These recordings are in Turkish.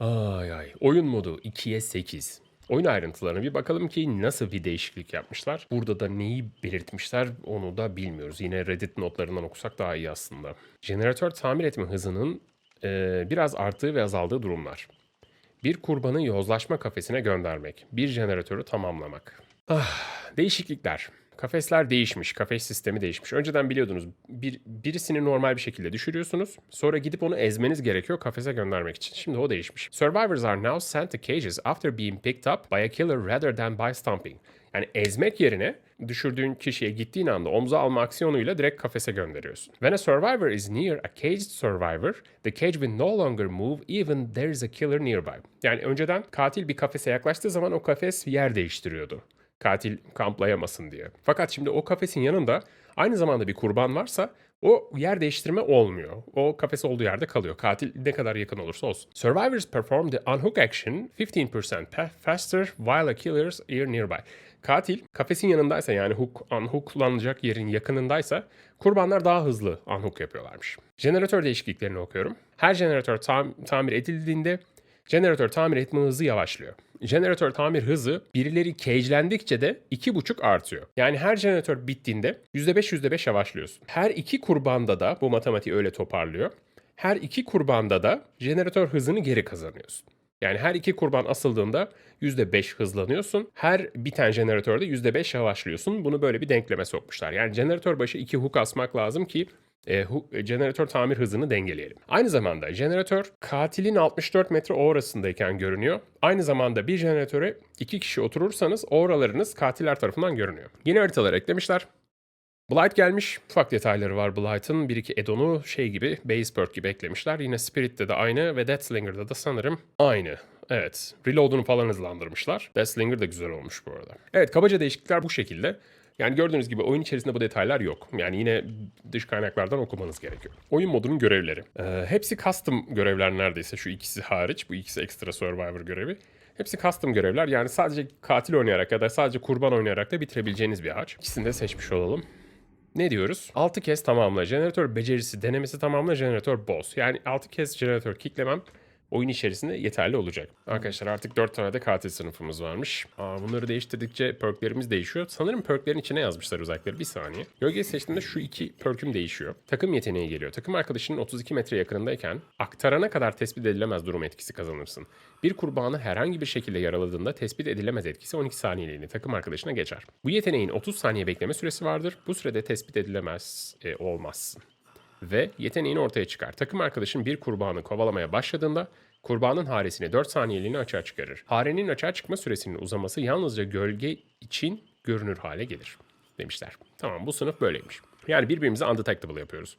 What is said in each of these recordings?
Ay ay. Oyun modu 2'ye 8. Oyun ayrıntılarına bir bakalım ki nasıl bir değişiklik yapmışlar. Burada da neyi belirtmişler onu da bilmiyoruz. Yine Reddit notlarından okusak daha iyi aslında. Jeneratör tamir etme hızının eee, biraz arttığı ve azaldığı durumlar. Bir kurbanı yozlaşma kafesine göndermek. Bir jeneratörü tamamlamak. Ah, değişiklikler. Kafesler değişmiş, kafes sistemi değişmiş. Önceden biliyordunuz bir, birisini normal bir şekilde düşürüyorsunuz. Sonra gidip onu ezmeniz gerekiyor kafese göndermek için. Şimdi o değişmiş. Survivors are now sent to cages after being picked up by a killer rather than by stomping. Yani ezmek yerine düşürdüğün kişiye gittiğin anda omza alma aksiyonuyla direkt kafese gönderiyorsun. When a survivor is near a caged survivor, the cage will no longer move even there is a killer nearby. Yani önceden katil bir kafese yaklaştığı zaman o kafes yer değiştiriyordu. Katil kamplayamasın diye. Fakat şimdi o kafesin yanında aynı zamanda bir kurban varsa o yer değiştirme olmuyor. O kafes olduğu yerde kalıyor. Katil ne kadar yakın olursa olsun. Survivors perform the unhook action 15% pa- faster while a killer's ear nearby. Katil kafesin yanındaysa yani hook, unhooklanacak yerin yakınındaysa kurbanlar daha hızlı unhook yapıyorlarmış. Jeneratör değişikliklerini okuyorum. Her jeneratör tam- tamir edildiğinde jeneratör tamir etme hızı yavaşlıyor. Jeneratör tamir hızı birileri cage'lendikçe de 2,5 artıyor. Yani her jeneratör bittiğinde %5 %5 yavaşlıyorsun. Her iki kurbanda da bu matematiği öyle toparlıyor. Her iki kurbanda da jeneratör hızını geri kazanıyorsun. Yani her iki kurban asıldığında %5 hızlanıyorsun. Her biten jeneratörde %5 yavaşlıyorsun. Bunu böyle bir denkleme sokmuşlar. Yani jeneratör başı iki hook asmak lazım ki e, hu- e, jeneratör tamir hızını dengeleyelim. Aynı zamanda jeneratör katilin 64 metre orasındayken görünüyor. Aynı zamanda bir jeneratöre iki kişi oturursanız oralarınız katiller tarafından görünüyor. Yeni haritalar eklemişler. Blight gelmiş. Ufak detayları var Blight'ın. Bir iki edonu şey gibi, base perk gibi eklemişler. Yine Spirit'te de aynı ve Deathslinger'da da sanırım aynı. Evet. Reload'unu falan hızlandırmışlar. Deathslinger da güzel olmuş bu arada. Evet kabaca değişiklikler bu şekilde. Yani gördüğünüz gibi oyun içerisinde bu detaylar yok. Yani yine dış kaynaklardan okumanız gerekiyor. Oyun modunun görevleri. Ee, hepsi custom görevler neredeyse şu ikisi hariç. Bu ikisi extra survivor görevi. Hepsi custom görevler. Yani sadece katil oynayarak ya da sadece kurban oynayarak da bitirebileceğiniz bir ağaç. İkisini de seçmiş olalım. Ne diyoruz? 6 kez tamamla. Jeneratör becerisi denemesi tamamla. Jeneratör boss. Yani 6 kez jeneratör kicklemem oyun içerisinde yeterli olacak. Arkadaşlar artık 4 tane de katil sınıfımız varmış. Aa, bunları değiştirdikçe perklerimiz değişiyor. Sanırım perklerin içine yazmışlar özellikleri. Bir saniye. Gölgeyi seçtiğimde şu iki perküm değişiyor. Takım yeteneği geliyor. Takım arkadaşının 32 metre yakınındayken aktarana kadar tespit edilemez durum etkisi kazanırsın. Bir kurbanı herhangi bir şekilde yaraladığında tespit edilemez etkisi 12 saniyeliğine takım arkadaşına geçer. Bu yeteneğin 30 saniye bekleme süresi vardır. Bu sürede tespit edilemez e, olmazsın ve yeteneğini ortaya çıkar. Takım arkadaşın bir kurbanı kovalamaya başladığında kurbanın haresini 4 saniyeliğine açığa çıkarır. Harenin açığa çıkma süresinin uzaması yalnızca gölge için görünür hale gelir demişler. Tamam bu sınıf böyleymiş. Yani birbirimizi undetectable yapıyoruz.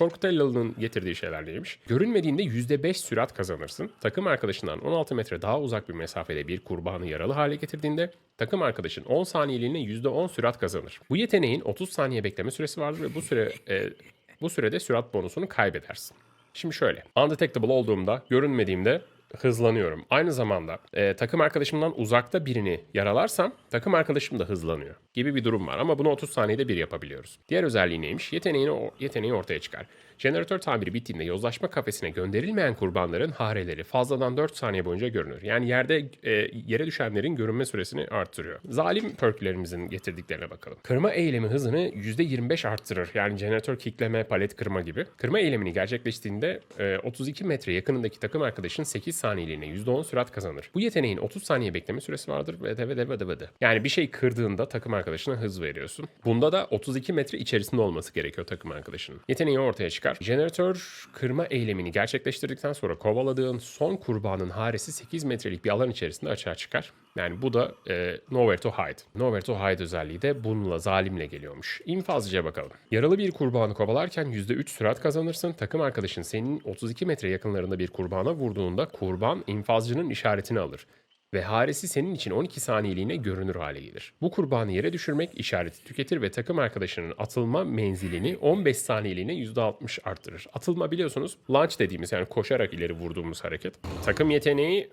Korkutellalı'nın getirdiği şeyler neymiş? Görünmediğinde %5 sürat kazanırsın. Takım arkadaşından 16 metre daha uzak bir mesafede bir kurbanı yaralı hale getirdiğinde takım arkadaşın 10 saniyeliğine %10 sürat kazanır. Bu yeteneğin 30 saniye bekleme süresi vardır ve bu süre e, bu sürede sürat bonusunu kaybedersin. Şimdi şöyle. Undetectable olduğumda, görünmediğimde hızlanıyorum. Aynı zamanda e, takım arkadaşımdan uzakta birini yaralarsam takım arkadaşım da hızlanıyor gibi bir durum var ama bunu 30 saniyede bir yapabiliyoruz. Diğer özelliği neymiş? Yeteneğini, yeteneği ortaya çıkar. Jeneratör tamiri bittiğinde yozlaşma kafesine gönderilmeyen kurbanların hareleri fazladan 4 saniye boyunca görünür. Yani yerde e, yere düşenlerin görünme süresini arttırıyor. Zalim perklerimizin getirdiklerine bakalım. Kırma eylemi hızını %25 arttırır. Yani jeneratör kickleme, palet kırma gibi. Kırma eylemini gerçekleştiğinde e, 32 metre yakınındaki takım arkadaşın 8 saniyeliğine %10 sürat kazanır. Bu yeteneğin 30 saniye bekleme süresi vardır ve de ve de. Yani bir şey kırdığında takım arkadaşına hız veriyorsun. Bunda da 32 metre içerisinde olması gerekiyor takım arkadaşının. Yeteneği ortaya çıkar. Jeneratör kırma eylemini gerçekleştirdikten sonra kovaladığın son kurbanın haresi 8 metrelik bir alan içerisinde açığa çıkar. Yani bu da e, Nowhere to Hide. Nowhere to Hide özelliği de bununla zalimle geliyormuş. İnfazcıya bakalım. Yaralı bir kurbanı kovalarken %3 sürat kazanırsın. Takım arkadaşın senin 32 metre yakınlarında bir kurbana vurduğunda kurban infazcının işaretini alır ve haresi senin için 12 saniyeliğine görünür hale gelir. Bu kurbanı yere düşürmek işareti tüketir ve takım arkadaşının atılma menzilini 15 saniyeliğine %60 arttırır. Atılma biliyorsunuz launch dediğimiz yani koşarak ileri vurduğumuz hareket. Takım yeteneği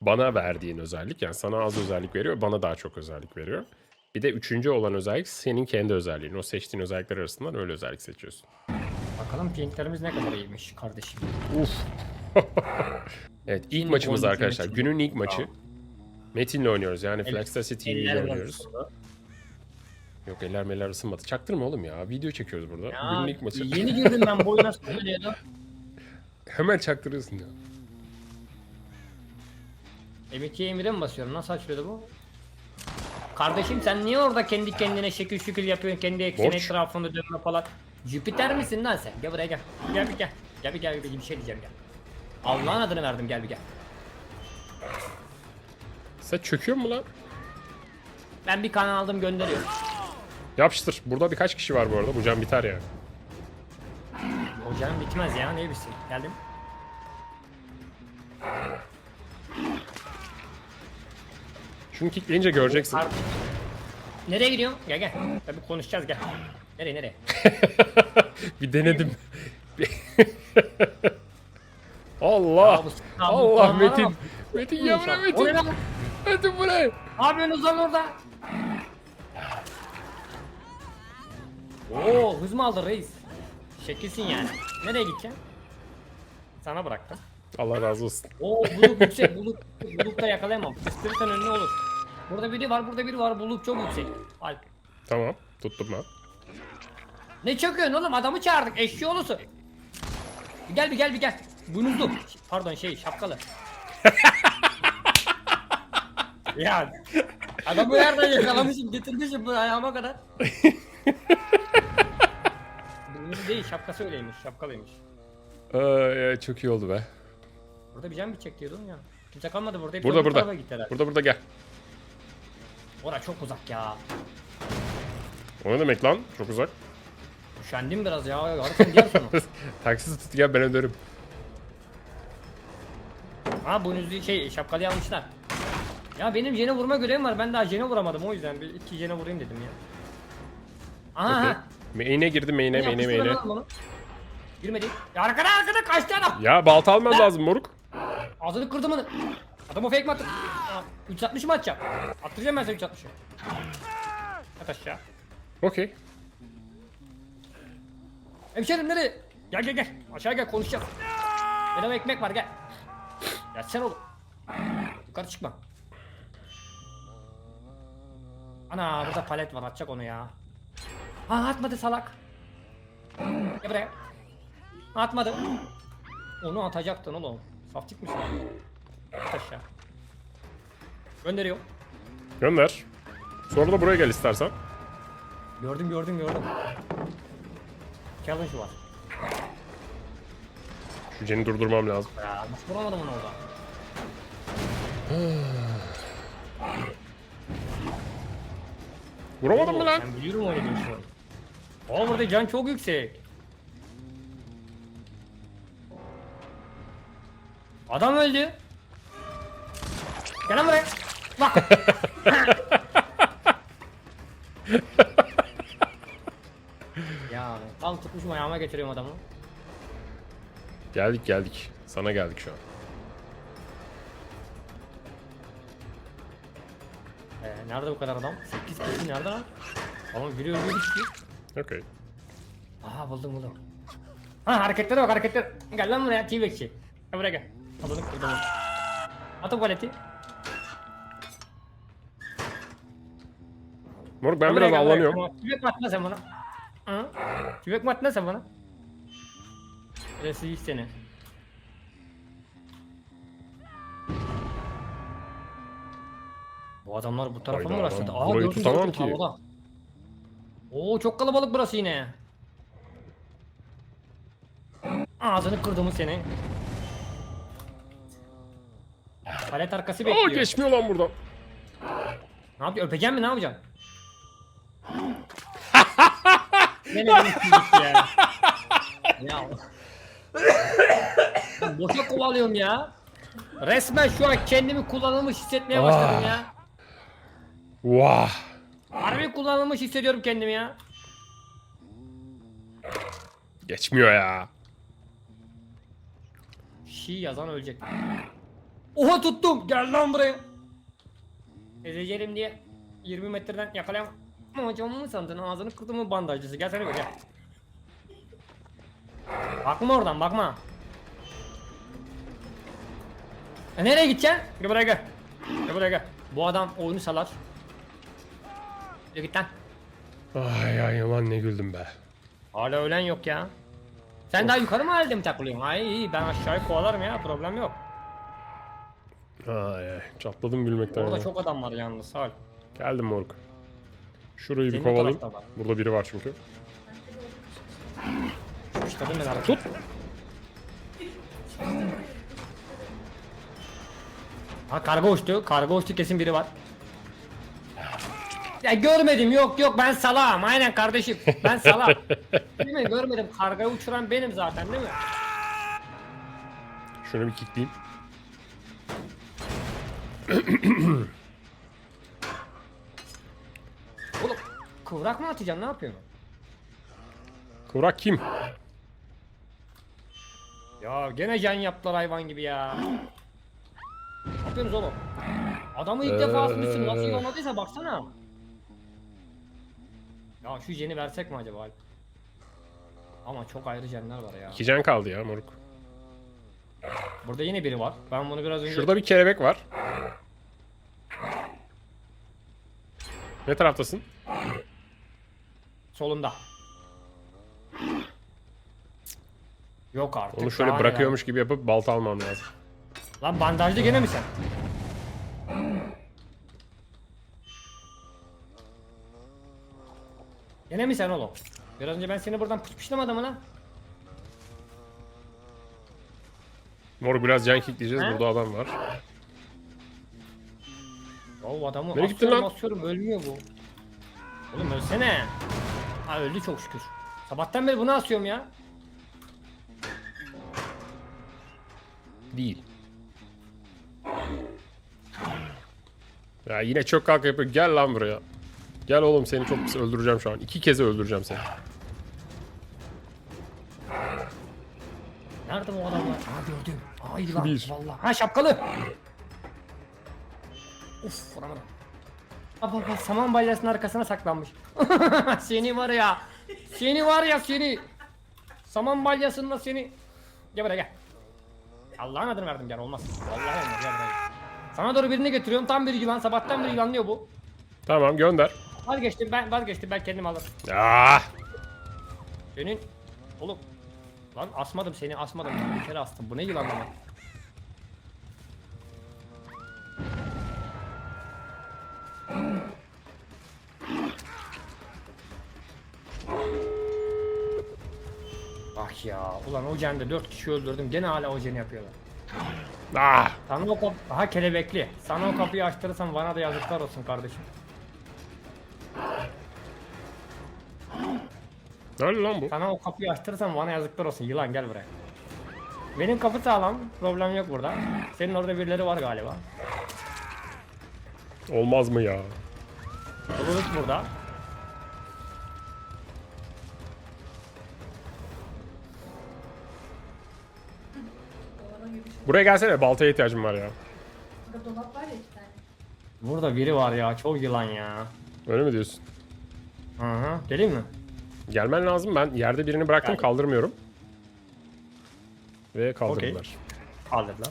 bana verdiğin özellik yani sana az özellik veriyor bana daha çok özellik veriyor. Bir de üçüncü olan özellik senin kendi özelliğin. O seçtiğin özellikler arasından öyle özellik seçiyorsun. Bakalım pinklerimiz ne kadar iyiymiş kardeşim. Uf. evet ilk maçımız arkadaşlar. Günün ilk maçı. Metin'le oynuyoruz yani. Flaxtasy TV ile oynuyoruz. Yok eller meller ısınmadı. Çaktırma oğlum ya. Video çekiyoruz burada. Ya, Günün ilk maçı. Yeni girdim ben bu oyuna. Hemen çaktırıyorsun ya. M2'ye Emir'e mi basıyorum? Nasıl açılıyordu bu? Kardeşim sen niye orada kendi kendine şekil şükür yapıyorsun kendi ekseni Borç. etrafında dönme falan. Jüpiter misin lan sen? Gel buraya gel. Gel bir gel. Gel bir gel bir bir şey diyeceğim gel. Allah'ın adını verdim gel bir gel. Sen çöküyor mu lan? Ben bir kanal aldım gönderiyorum. Yapıştır. Burada birkaç kişi var bu arada. Bu can biter ya. Hocam bitmez ya ne bilsin. Geldim. Şunu kickleyince göreceksin. Ar- Nereye gidiyorsun? Gel gel. Tabii konuşacağız gel. Nereye nereye? bir denedim. Allah. Bu Allah Metin. Metin ya buraya O ne Metin. lan? Metin buraya. Ne yapıyorsunuz lan orada? Oo hız mı aldın reis? Şekilsin yani. Nereye gideceksin? Sana bıraktım. Allah razı olsun. Oo bulut yüksek bulut. Bulut da yakalayamam. Fıstırırsan önüne olur. Burada biri var burada biri var bulut çok yüksek. Alp. Tamam. Tuttum ben. Ne çöküyorsun oğlum adamı çağırdık eşşi olusu. Bir gel bir gel bir gel. Bunuzlu. Pardon şey şapkalı. ya adamı nereden yakalamışım getirmişim bu ayağıma kadar. Bunun değil şapkası öyleymiş şapkalıymış. Aa, çok iyi oldu be. Burada bir can bitecek diyordun ya. Kimse kalmadı burada. hepsi Burada burada. Burada burada gel. Ora çok uzak ya. O ne demek lan? Çok uzak. Üşendim biraz ya. Haritanın diğer sonu. Taksi tut gel ben öderim. Ha bunuzlu şey şapkalı almışlar. Ya benim jene vurma görevim var. Ben daha jene vuramadım o yüzden. Bir iki jene vurayım dedim ya. Aha. Okey. ha. Main'e girdi main'e main'e main'e. Girmedi. Ya arkada arkada kaçtı adam. Ya balta alman lazım moruk. Ağzını kırdım onu. Adamı fake mi attın? Aa, 360 mı atacağım? Attıracağım ben sana 360'ı. At aşağı. Okey. Hemşerim nereye? Gel gel gel. Aşağı gel konuşacağız. Benim ekmek var gel. Yatsana oğlum. Yukarı çıkma. Ana burada palet var atacak onu ya. Ha atmadı salak. Gel buraya. Atmadı. Onu atacaktın oğlum. Saftik misin? At aşağı. Gönderiyor. Gönder. Sonra da buraya gel istersen. Gördüm gördüm gördüm. Challenge var. Şu Jen'i durdurmam lazım. Ya nasıl vuramadım onu orada? Vuramadın mı lan? Ben biliyorum oynadığım şu an. Aa burada can çok yüksek. Adam öldü. Gel lan buraya. Bak. ya tam tutmuşum ayağıma getiriyorum adamı. Geldik geldik. Sana geldik şu an. Nerede bu kadar adam? 8 kişi nerede lan? Tamam biri öldü bir kişi. Okey. Aha buldum buldum. Ha hareketlere bak hareketler. Gel lan buraya T-Bex'i. Gel buraya gel. Onu kırdım. At o paleti. Moruk ben biraz avlanıyorum. Tübek mi attın sen bana? Hı? Tübek mi attın sen bana? Rezil seni. Bu adamlar bu tarafa mı Hayda, uğraştı? adam burayı gördüm, tutamam gördüm, ki. havada. Oo çok kalabalık burası yine. Ağzını kırdım seni. Palet arkası Aa bekliyor. geçmiyor lan buradan. Ne yapıyor? Öpeceğim mi? Ne yapacaksın? ne ne ya. Boşa kovalıyorum ya. Resmen şu an kendimi kullanılmış hissetmeye başladım Ah. ya. Vah. Harbi kullanılmış hissediyorum kendimi ya. Geçmiyor ya. Şi yazan ölecek. Oha tuttum. Gel lan buraya. Ezeceğim diye 20 metreden yakalayamam. Hocam mı sandın? Ağzını kırdım mı bandajcısı? Gel seni gel. Bakma oradan bakma. E nereye gideceksin? Gel buraya gel. Gel buraya gel. Bu adam oyunu salar. Yürü git lan. Ay ay aman ne güldüm be. Hala ölen yok ya. Sen daha yukarı mı halde mi takılıyorsun? Ay iyi ben aşağıya kovalarım ya problem yok. Ay ay çatladım gülmekten. Orada ya. çok adam var yalnız ol. Geldim moruk. Şurayı bir Senin kovalayayım. tarafta var. Burada biri var çünkü. Sıçradım ben arada. Tut. Ha karga uçtu. Karga uçtu kesin biri var. Ya görmedim yok yok ben salağım aynen kardeşim ben salağım. değil mi görmedim kargayı uçuran benim zaten değil mi? Şunu bir kilitleyeyim. Oğlum kıvrak mı atacaksın ne yapıyorsun? Kurak kim? Ya gene can yaptılar hayvan gibi ya. Ne yapıyorsunuz oğlum? Adamı ilk defa asmışsın nasıl Ee. yollamadıysa baksana. Ya şu jeni versek mi acaba? Alp? Ama çok ayrı jenler var ya. İki can kaldı ya moruk. Burada yine biri var. Ben bunu biraz önce... Şurada bir kelebek var. Ne taraftasın? Solunda. Yok artık. Onu şöyle daha bırakıyormuş gibi yapıp balta almam lazım. Lan bandajlı gene mi sen? Gene mi sen oğlum? Biraz önce ben seni buradan pışpışlamadım mı lan? Moruk biraz can kilitleyeceğiz. He? Burada adam var. Ya adamı Nereye gittin asıyorum lan? asıyorum ölmüyor bu. Oğlum ölsene. Ha öldü çok şükür. Sabahtan beri bunu asıyorum ya. Değil. Ya yine çok kalk yapıyor. Gel lan buraya. Gel oğlum seni çok pis öldüreceğim şu an. İki kez öldüreceğim seni. Nerede bu adamlar? Aa gördüm. Aa yılan. bir. Vallahi. Ha şapkalı. Uf vuramadım. Bak bak bak saman balyasının arkasına saklanmış. seni var ya. Seni var ya seni. Saman balyasında seni. Gel buraya gel. Allah'ın adını verdim gel olmaz. Vallahi olmaz gel buraya. Sana doğru birini getiriyorum tam bir yılan sabahtan beri yılanlıyor bu. Tamam gönder. Vazgeçtim ben vazgeçtim ben kendim alırım. Ah! Senin oğlum lan asmadım seni asmadım bir kere astım bu ne yılanlama. Bak ya ulan o cende 4 kişi öldürdüm gene hala o ceni yapıyorlar. Ah! Sana o kap aha kelebekli. Sana o kapıyı açtırırsam bana da yazıklar olsun kardeşim. Nerede lan bu? Sana o kapıyı açtırırsam bana yazıklar olsun. Yılan gel buraya. Benim kapı sağlam. Problem yok burada. Senin orada birileri var galiba. Olmaz mı ya? Bulut burada. Buraya gelsene baltaya ihtiyacım var ya. Burada dolap var ya iki tane. Burada biri var ya. Çok yılan ya. Öyle mi diyorsun? Hı. Geleyim mi? Gelmen lazım. Ben yerde birini bıraktım Geldim. kaldırmıyorum. Ve kaldırdılar. Kaldırdılar.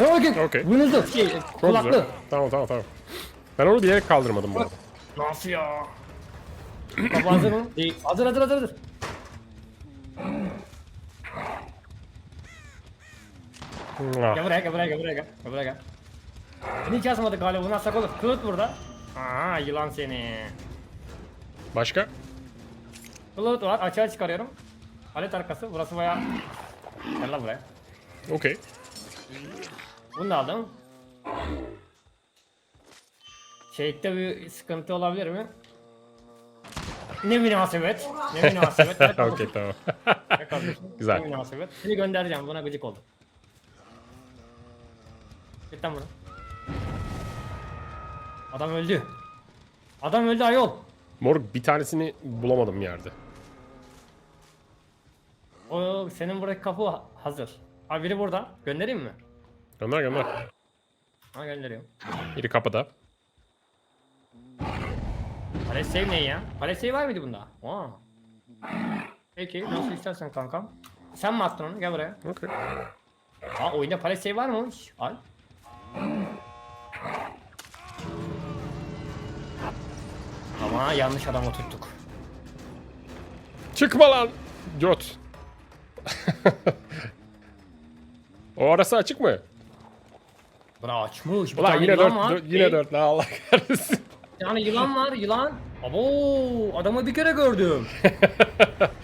Okey. Okey. Bunuzlu. Şey, Çok kulaklı. Tamam tamam tamam. Ben onu bilerek kaldırmadım bu arada. Nasıl ya? Kapı hazır mı? Değil. Hazır hazır hazır hazır. Ah. Gel buraya gel buraya gel buraya gel. Gel buraya gel. Hiç asmadık galiba bunu assak olur. Kılıç burada. Aa yılan seni. Başka? Kılıç var açığa çıkarıyorum. Palet arkası burası baya. Gel lan buraya. Okey. Bunu da aldım. Shake'de bir sıkıntı olabilir mi? Ne münasebet. Ne münasebet. Okey tamam. Güzel. Ne münasebet. Seni göndereceğim buna gıcık oldum. Git lan buradan. Adam öldü. Adam öldü ayol. Moruk bir tanesini bulamadım yerde. O senin buradaki kapı ha- hazır. Abi biri burada. Göndereyim mi? Gönder gönder. Ha gönderiyorum. Biri kapıda. Palet save ne ya? Palet save var mıydı bunda? Aa. Peki nasıl istersen kankam. Sen mi attın onu? Gel buraya. Okey. Ha oyunda palet var mı? Şş, Al. Ama yanlış adam oturttuk. Çıkma lan. Jot. o arası açık mı? Bura açmış. Bir Ulan tane yine yılan dört, var. dört- yine Ey, dört. La Allah kahretsin. Bir tane yılan var yılan. Abo adamı bir kere gördüm.